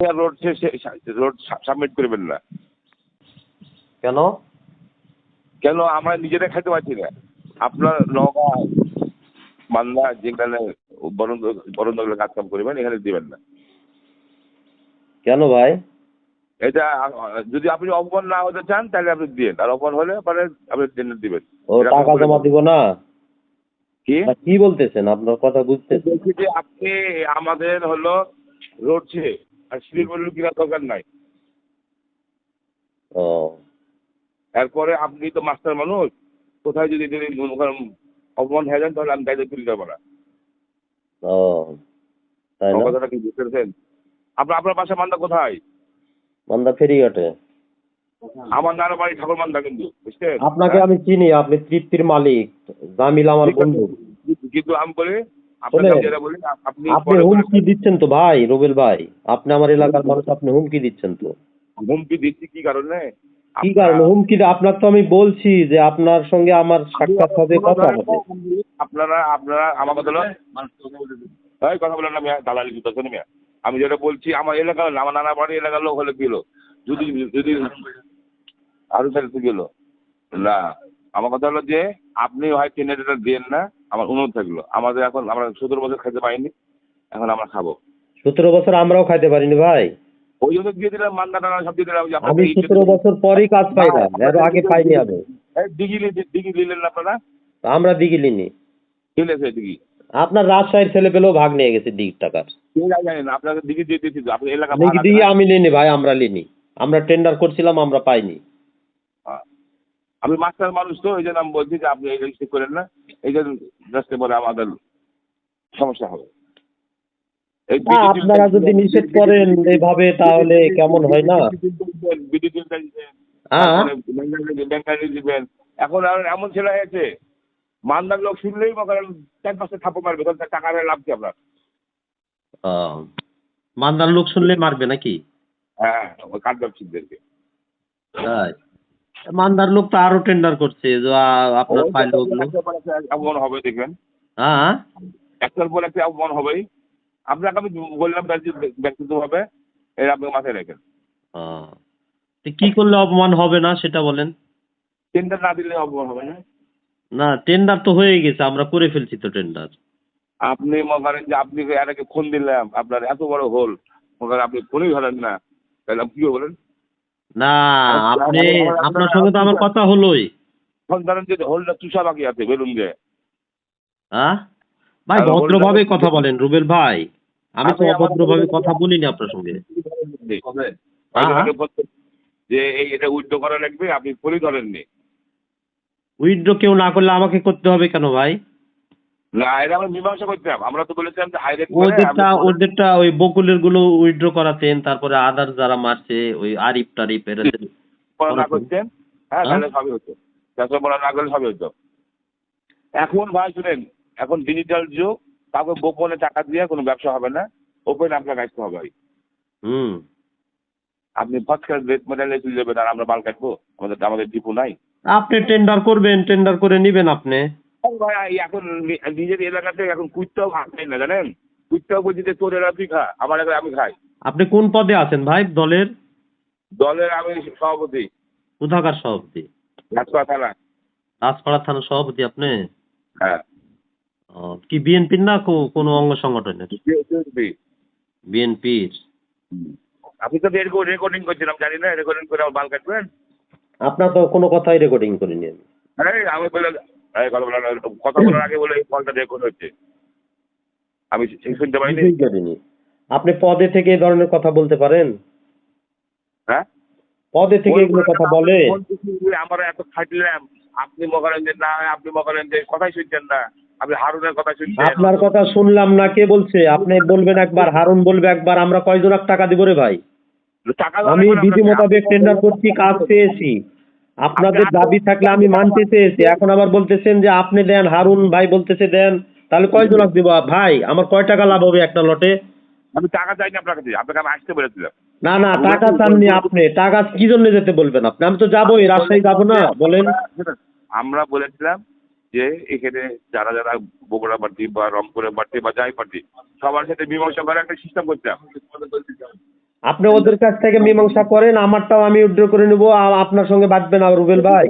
Road road submit করবেন না। কেন? কেন? আমরা নিজেরা খেতে পারছি না। আপনার যেখানে বরন্দ বরন্দগুলো কাজ কাম করবেন এখানে দিবেন না। কেন ভাই? এটা যদি আপনি অপমান না হতে চান তাহলে আপনি দিন আর অপমান হলে পরে আপনি দিন দিবেন। ও টাকা জমা দিব না? কি? কি বলতেছেন? আপনার কথা বুঝতে বলছি যে আপনি আমাদের হলো রোড আর বলল কিনা দরকার নাই। ও। এরপরে আপনি তো মাস্টার মানুষ কোথায় যদি যদি অপমান হয়ে যান তাহলে আমি দায়িত্ব তুলে যাব না। ও কথাটা কি বুঝতে পেরেছেন আপনার আপনার বাসা মান্দা কোথায়? মান্দা ফেরিঘাটে। আমার নানা বাড়ি ঠাকুর মান্দা কিন্তু বুঝছেন? আপনাকে আমি চিনি আপনি তৃপ্তির মালিক জামিল আমার বন্ধু। কিন্তু আমি বলি আমি আপনি হুমকি দিচ্ছেন তো ভাই রুবেল ভাই। আপনি আমার এলাকার মানুষ আপনি হুমকি দিচ্ছেন তো। হুমকি দিচ্ছি কি কারণে? কি কারণে? হুমকি আপনার তো আমি বলছি যে আপনার সঙ্গে আমার সাক্ষাৎ হবে কথা হবে। আপনারা আপনারা আমার কথা এই কথা বলেন না দালালি জুতো শোনো মিয়া। আমি যেটা বলছি আমার এলাকার আমার নানা বাড়ি এলাকার লোক হলে গেল। যদি যদি আরও তাহলে তো গেল। না আমার কথা হলো যে আপনি হয় কেনেডাটা দেন না আমার অনুরোধ থাকল। আমাদের এখন আমরা সতেরো বছর খেতে পাইনি এখন আমরা খাব। সতেরো বছর আমরাও খাইতে পারিনি ভাই। ওই জন্য দিয়ে দিলাম মান্না টানা সব দিয়ে দিলাম আমি সতেরো বছর পরই কাজ পাইলাম এর আগে পাইনি আমি। নিলেন না আপনারা? আমরা দিঘি লিনি। চলেছে দিঘি। আপনার রাজশাহীর ছেলে পেলেও ভাগ নিয়ে গেছে দিঘির টাকার। আপনাদের দিঘি দিয়ে দিয়েছি তো আপনার এলাকা দিঘি। আমি লিনি ভাই আমরা লিনি। আমরা টেন্ডার করছিলাম আমরা পাইনি। আমি মাস্টার মানুষ তো এই জন্য আমি বলছি যে আপনি এই ঠিক করেন না। এই জন্য রাস্তে পরে আমাদের সমস্যা হবে। আপনারা যদি নিষেধ করেন এইভাবে তাহলে কেমন হয় না? এখন আর এমন ছেলে হয়েছে মান্দার লোক শুনলেই চার পাঁচটা থাপ্পড় মারবে তখন টাকা লাভ কি আপনার? আহ, মান্দার লোক শুনলে মারবে নাকি? হ্যাঁ ওই কাঠ ব্যবসায়ীদেরকে তাই? মান্দার লোক তো আরও টেন্ডার করছে যে আপনার ফাইল অপমান হবে দেখবেন। হ্যাঁ একটার পর একটা অপমান হবেই। আপনাকে আমি বললাম ব্যক্তি- ব্যক্তিগতভাবে এর আপনি মাথায় রাখেন তো কি করলে অপমান হবে না সেটা বলেন। টেন্ডার না দিলে অপমান হবে না। না টেন্ডার তো হয়ে গেছে আমরা করে ফেলছি তো টেন্ডার আপনি মনে করেন যে আপনি এর আগে ফোন দিলাম আপনার এত বড় হোল মনে করেন আপনি ফোনই ধরেন না। তাহলে আপনি কি বলেন? না আপনি আপনার সঙ্গে তো আমার কথা হলোই। ধরেন যে চুষা বাকি আছে বেলুন হ্যাঁ ভাই ভদ্রভাবে কথা বলেন রুবেল ভাই। আমি তো অভদ্রভাবে কথা বলিনি আপনার সঙ্গে। যে এই এটা উইথড্র করা লাগবে আপনি ফোনই ধরেননি। উইথড্র কেউ না করলে আমাকে করতে হবে কেন ভাই? না এটা আমরা মীমাংসা করতাম আমরা তো বলেছিলাম যে হাইরেট ওদেরটা ওদেরটা ওই বকুলেরগুলো উইথড্র করাতেন তারপরে আদার যারা মারছে ওই আরিফ টারিফ এরা না করতেন। হ্যাঁ হ্যাঁ? তাহলে সবই হতো। চাষা পড়া না করলে সবই হতো। এখন ভাই শুনেন এখন ডিজিটাল যুগ কাউকে গোপনে টাকা দিয়ে কোনো ব্যবসা হবে না। ওপেন আপনার আসতে হবে হুম। আপনি রেট যাবেন আর আমরা মাল কাটবো? আমাদের আমাদের ডিপো নাই। আপনি টেন্ডার করবেন টেন্ডার করে নিবেন আপনি। ভাই এখন নিজের এলাকাতে এখন কুইটটাও খাই না জানেন? কুইটটাও বলছি যে তোর এলাকা তুই খা আমার এলাকায় আমি খাই। আপনি কোন পদে আছেন ভাই দলের? দলের আমি সভাপতি। কোথাকার সভাপতি? ঘাটপা থানা। রাজপাড়া থানার সভাপতি আপনি? হ্যাঁ। কি বিএনপির না কোনো অঙ্গ সংগঠনের? বিএনপির। আপনি তো রেকর্ডিং করছিলাম জানি না রেকর্ডিং করে আমার মাল কাটবেন? আপনার তো কোনো কথাই রেকর্ডিং করিনি আমি। আমি বলে এই কথা বলার কথা বলার আগে বলে এই কলটা রেকর্ড হচ্ছে। আমি শুনতে পাইনি। আপনি পদে থেকে এই ধরনের কথা বলতে পারেন? হ্যাঁ? পদে থেকে এগুলো কথা বলে। আমরা এত খাটলাম আপনি না আপনি কথাই শুনছেন না আপনি হারুনের কথা শুনছেন। আপনার কথা শুনলাম না কে বলছে? আপনি বলবেন একবার হারুন বলবে একবার আমরা কয়জন টাকা দিব রে ভাই? টাকা আমি বিধি মোতাবেক টেন্ডার করছি কাজ পেয়েছি। আপনাদের দাবি থাকলে আমি মানতে চেয়েছি। এখন আবার বলতেছেন যে আপনি দেন হারুন ভাই বলতেছে দেন তাহলে কয় কয়জন দিব? ভাই আমার কয় টাকা লাভ হবে একটা লটে? আমি টাকা চাইনি আপনার কাছে আপনাকে আমি আসতে বলেছিলাম। না না টাকা চাননি আপনি। টাকা কি জন্য যেতে বলবেন আপনি? আমি তো যাবোই রাজশাহী যাব না বলেন। আমরা বলেছিলাম যে এখানে যারা যারা বগুড়া পার্টি বা রংপুরের পার্টি বা যাই পার্টি সবার সাথে মীমাংসা করে একটা সিস্টেম করতাম আপনি ওদের কাছ থেকে মীমাংসা করেন আমারটাও আমি উইথড্র করে নেব আপনার সঙ্গে বাঁচবে না রুবেল ভাই।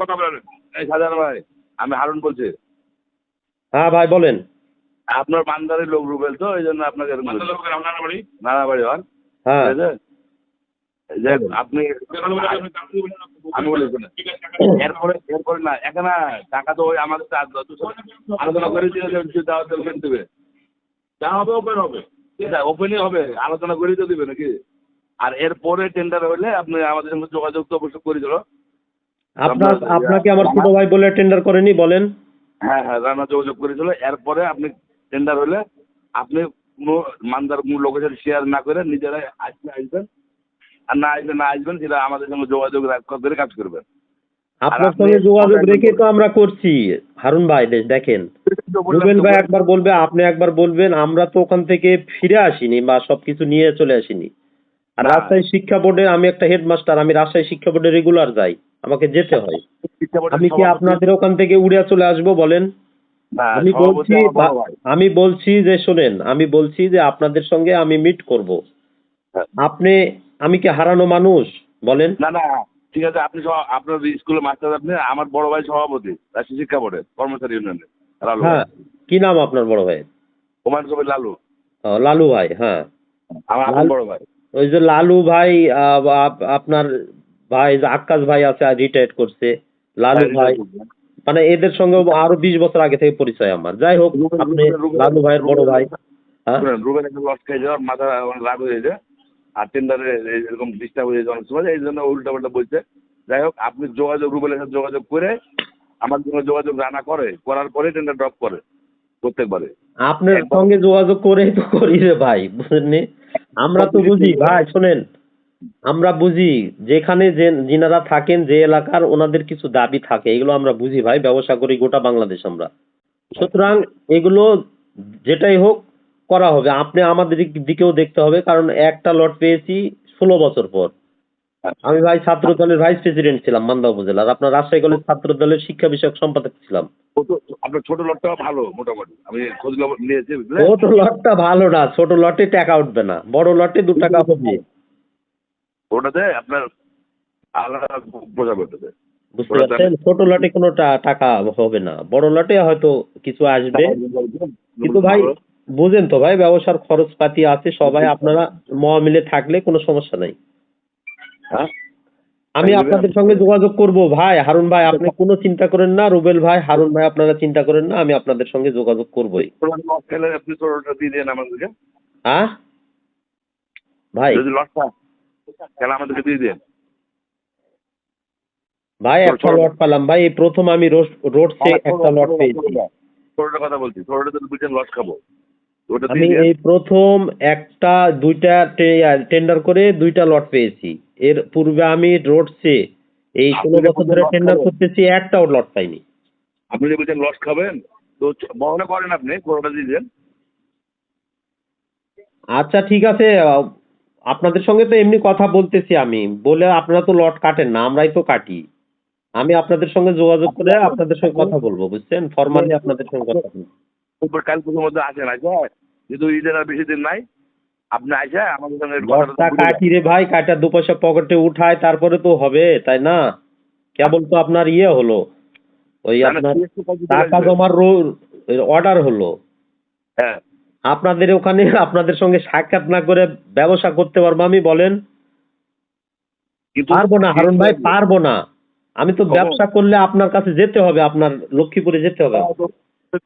কথা বলেন এই সাজান ভাই আমি হারুন বলছি। হ্যাঁ ভাই বলেন। আপনার বান্দারের লোক রুবেল তো এই জন্য আপনাকে এরকম বলছি। নানা বাড়ি হন হ্যাঁ। ঠিক আপনি আমি বলি এরপরে এরপরে না এখানে টাকা তো ওই আমাদের আলোচনা করে দিয়ে দেবে যা হবে ওপেন হবে। ওপেনই হবে আলোচনা করেই তো দিবে নাকি? আর এরপরে টেন্ডার হলে আপনি আমাদের সঙ্গে যোগাযোগ তো অবশ্যই করে দিল আপনার আপনাকে আমার ছোট ভাই বলে টেন্ডার করেনি বলেন। হ্যাঁ হ্যাঁ রান্না যোগাযোগ করেছিল এরপরে আপনি টেন্ডার হলে আপনি কোনো মানদার কোনো লোকের সাথে শেয়ার না করে নিজেরাই আসলে আসবেন। আর না আসলে না আসবেন সেটা আমাদের সঙ্গে যোগাযোগ রাখ- করে কাজ করবেন। আপনার সঙ্গে যোগাযোগ রেখে তো আমরা করছি। হারুন ভাই দেখেন। রুবেল ভাই একবার বলবে আপনি একবার বলবেন আমরা তো ওখান থেকে ফিরে আসিনি বা সবকিছু নিয়ে চলে আসিনি। আর রাজশাহী শিক্ষা বোর্ডে আমি একটা হেডমাস্টার আমি রাজশাহী শিক্ষা বোর্ডে রেগুলার যাই আমাকে যেতে হয়। আমি কি আপনাদের ওখান থেকে উড়ে চলে আসব বলেন? আমি বলছি। আমি বলছি যে শোনেন আমি বলছি যে আপনাদের সঙ্গে আমি মিট করব। হ্যাঁ। আপনি আমি কি হারানো মানুষ? বলেন। না না ঠিক আছে আপনি সহ- আপনার স্কুলের মাস্টার আপনি আমার বড় ভাই সভাপতি রাষ্ট্রীয় শিক্ষা বোর্ডে কর্মচারী ইউনিয়নে লালু হ্যাঁ কি নাম আপনার বড় ভাই হুমায়ুন কবির লালু লালু ভাই হ্যাঁ আমার আপনার বড় ভাই ওই যে লালু ভাই আপনার ভাই যে আক্কাস ভাই আছে রিটায়ার্ড করছে লালু ভাই মানে এদের সঙ্গে আরও বিশ বছর আগে থেকে পরিচয় আমার যাই হোক আপনি লালু ভাইয়ের বড় ভাই হ্যাঁ একটা লস খেয়ে যাওয়ার মাথা রাগ হয়ে যায় আর টেন্ডারে এরকম ডিস্টার্ব হয়ে যাওয়ার সময় এই জন্য উল্টা পাল্টা বলছে যাই হোক আপনি যোগাযোগ রুবেলের সাথে যোগাযোগ করে আমার সঙ্গে যোগাযোগ রানা করে করার পরে টেন্ডার ড্রপ করে প্রত্যেকবারে। আপনার সঙ্গে যোগাযোগ করেই তো করি রে ভাই বুঝলেননি আমরা তো বুঝি ভাই শোনেন আমরা বুঝি যেখানে যে যিনারা থাকেন যে এলাকার ওনাদের কিছু দাবি থাকে এগুলো আমরা বুঝি ভাই ব্যবসা করি গোটা বাংলাদেশ আমরা। সুতরাং এগুলো যেটাই হোক করা হবে। আপনি আমাদের দিকেও দেখতে হবে কারণ একটা লট পেয়েছি ষোলো বছর পর। আমি ভাই ছাত্র দলের ভাইস প্রেসিডেন্ট ছিলাম মান্দা উপজেলার। আপনার রাজশাহী কলেজ ছাত্র দলের শিক্ষা বিষয়ক সম্পাদক ছিলাম। ছোট- আপনার ছোট লটটাও ভালো মোটামুটি। আমি খোঁজ নিয়েছি ছোট লটটা ভালো না ছোট লটে টাকা উঠবে না। বড় লটে দু টাকা হবে। ওটাতে আপনার আলাদা বুঝতে পারছেন? ছোট লটে কোনো টাকা হবে না। বড় লটে হয়তো কিছু আসবে। কিন্তু ভাই বুঝেন তো ভাই ব্যবসার খরচপাতি আছে সবাই আপনারা মহামিলে থাকলে কোনো সমস্যা নাই। হ্যাঁ? আমি আপনাদের সঙ্গে যোগাযোগ করব ভাই। হারুন ভাই আপনি কোনো চিন্তা করেন না রুবেল ভাই হারুন ভাই আপনারা চিন্তা করেন না আমি আপনাদের সঙ্গে যোগাযোগ করবই। হ্যাঁ? ভাই। আমাদেরকে দিয়ে দেন। ভাই একটা লট পেলাম। ভাই এই প্রথম আমি রোডসে একটা লট পেয়েছি। ছোটটা কথা বলছি। ছোটটা যদি বুঝছেন লস খাব। আমি এই প্রথম একটা দুইটা টেন্ডার করে দুইটা লট পেয়েছি। এর পূর্বে আমি রোডসে এই ষোলো বছর ধরে টেন্ডার করতেছি একটাও লট পাইনি। আপনি যদি বলছেন লস খাবেন তো বহনে করেন আপনি কোনোটা দিয়ে দেন। আচ্ছা ঠিক আছে আপনাদের সঙ্গে তো এমনি কথা বলতেছি আমি। বলে আপনারা তো লট কাটেন না আমরাই তো কাটি। আমি আপনাদের সঙ্গে যোগাযোগ করে আপনাদের সঙ্গে কথা বলব বুঝছেন? ফরমালি আপনাদের সঙ্গে কথা বলব। কাল পুজোর মধ্যে আসেন আসে যেহেতু ঈদের আর বেশি দিন নাই আপনি আসে আমাদের সঙ্গে। কাটি রে ভাই কাটা দু পয়সা পকেটে উঠায় তারপরে তো হবে তাই না? কেবল তো আপনার ইয়ে হলো ওই আপনার টাকা জমার অর্ডার হলো। হ্যাঁ। আপনাদের ওখানে আপনাদের সঙ্গে সাক্ষাৎ না করে ব্যবসা করতে পারব আমি বলেন। পারব না হারুন ভাই পারব না। আমি তো ব্যবসা করলে আপনার কাছে যেতে হবে আপনার লক্ষ্মীপুরে যেতে হবে।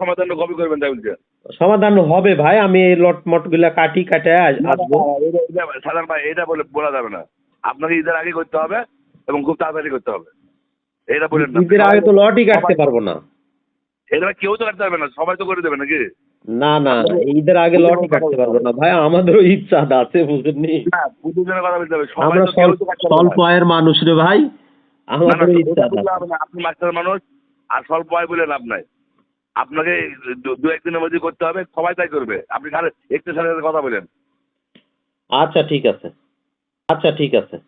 সমাধান কবে করবেন তাই বলছেন? সমাধান হবে ভাই আমি এই লট মটগুলা কাটি কাটে আসব। সাধারণ ভাই এটা বলে বলা যাবে না। আপনাকে ঈদের আগে করতে হবে এবং খুব তাড়াতাড়ি করতে হবে। এটা বলেন না। ঈদের আগে তো লটই কাটতে পারব না। এটা কেউ তো কাটতে পারবে না সবাই তো করে দেবে নাকি? না না ঈদের আগে লটই কাটতে পারব না। ভাই আমাদেরও ইচ্ছা আছে বুঝেননি? বুঝে কথা বলতে হবে সবাই আমরা স্বল্প। আয়ের মানুষ রে ভাই আমাদেরও ইচ্ছা। আপনি মাস্টার মানুষ আর স্বল্প আয় বলে লাভ নাই। আপনাকে দু- একদিনের মধ্যে করতে হবে, সবাই তাই করবে। আপনি খালি একটু সাথে কথা বলেন। আচ্ছা ঠিক আছে। আচ্ছা ঠিক আছে।